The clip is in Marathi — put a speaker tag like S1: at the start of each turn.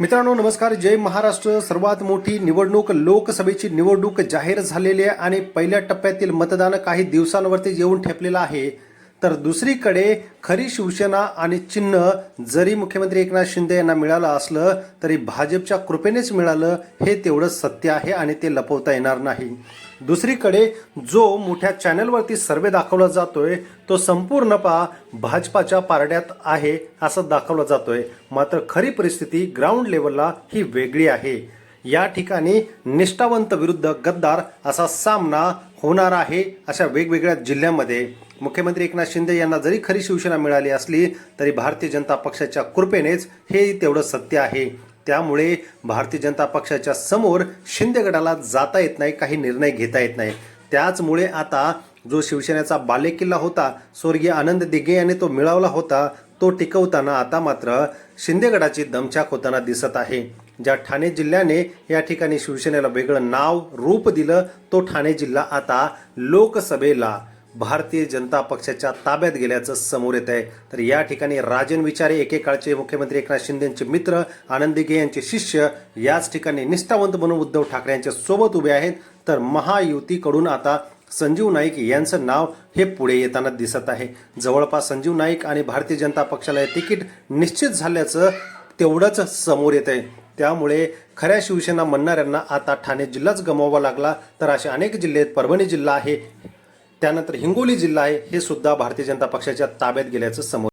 S1: मित्रांनो नमस्कार. जय महाराष्ट्र. सर्वात मोठी निवडणूक लोकसभेची निवडणूक जाहीर झालेली आहे आणि पहिल्या टप्प्यातील मतदान काही दिवसांवरती येऊन ठेपलेलं आहे. तर दुसरीकडे खरी शिवसेना आणि चिन्ह जरी मुख्यमंत्री एकनाथ शिंदे यांना मिळालं असलं तरी भाजपच्या कृपेनेच मिळालं हे तेवढं सत्य आहे आणि ते लपवता येणार नाही. दुसरीकडे जो मोठ्या चॅनलवरती सर्वे दाखवला जातोय तो संपूर्ण पा भाजपाच्या पारड्यात आहे असं दाखवला जातोय. मात्र खरी परिस्थिती ग्राउंड लेवलला ही वेगळी आहे. या ठिकाणी निष्ठावंत विरुद्ध गद्दार असा सामना होणार आहे अशा वेगवेगळ्या जिल्ह्यामध्ये. मुख्यमंत्री एकनाथ शिंदे यांना जरी खरी शिवसेना मिळाली असली तरी भारतीय जनता पक्षाच्या कृपेनेच हे तेवढं सत्य आहे. त्यामुळे भारतीय जनता पक्षाच्या समोर शिंदे गटाला जाता येत नाही काही निर्णय घेता येत नाही. त्याचमुळे आता जो शिवसेनेचा बालेकिल्ला होता स्वर्गीय आनंद दिघे यांनी तो मिळवला होता तो टिकवताना आता मात्र शिंदे गटाची दमछाक होताना दिसत आहे. ज्या ठाणे जिल्ह्याने या ठिकाणी शिवसेनेला वेगळं नाव रूप दिलं तो ठाणे जिल्हा आता लोकसभेला भारतीय जनता पक्षाच्या ताब्यात गेल्याचं समोर येत आहे. तर या ठिकाणी राजन विचारे एकेकाळचे मुख्यमंत्री एकनाथ शिंदेंचे मित्र आनंद दिघे यांचे शिष्य याच ठिकाणी निष्ठावंत म्हणून उद्धव ठाकरे यांच्या सोबत उभे आहेत. तर महायुतीकडून आता संजीव नाईक यांचं नाव हे पुढे येताना दिसत आहे. जवळपास संजीव नाईक आणि भारतीय जनता पक्षाला हे तिकीट निश्चित झाल्याचं तेवढंच समोर येत आहे. त्यामुळे खऱ्या शिवसेना म्हणणाऱ्यांना आता ठाणे जिल्हाच गमावावा लागला. तर असे अनेक जिल्हे आहेत. परभणी जिल्हा आहे त्यानंतर हिंगोली जिल्हा आहे हे सुद्धा भारतीय जनता पक्षाच्या ताब्यात गेल्याचं समोर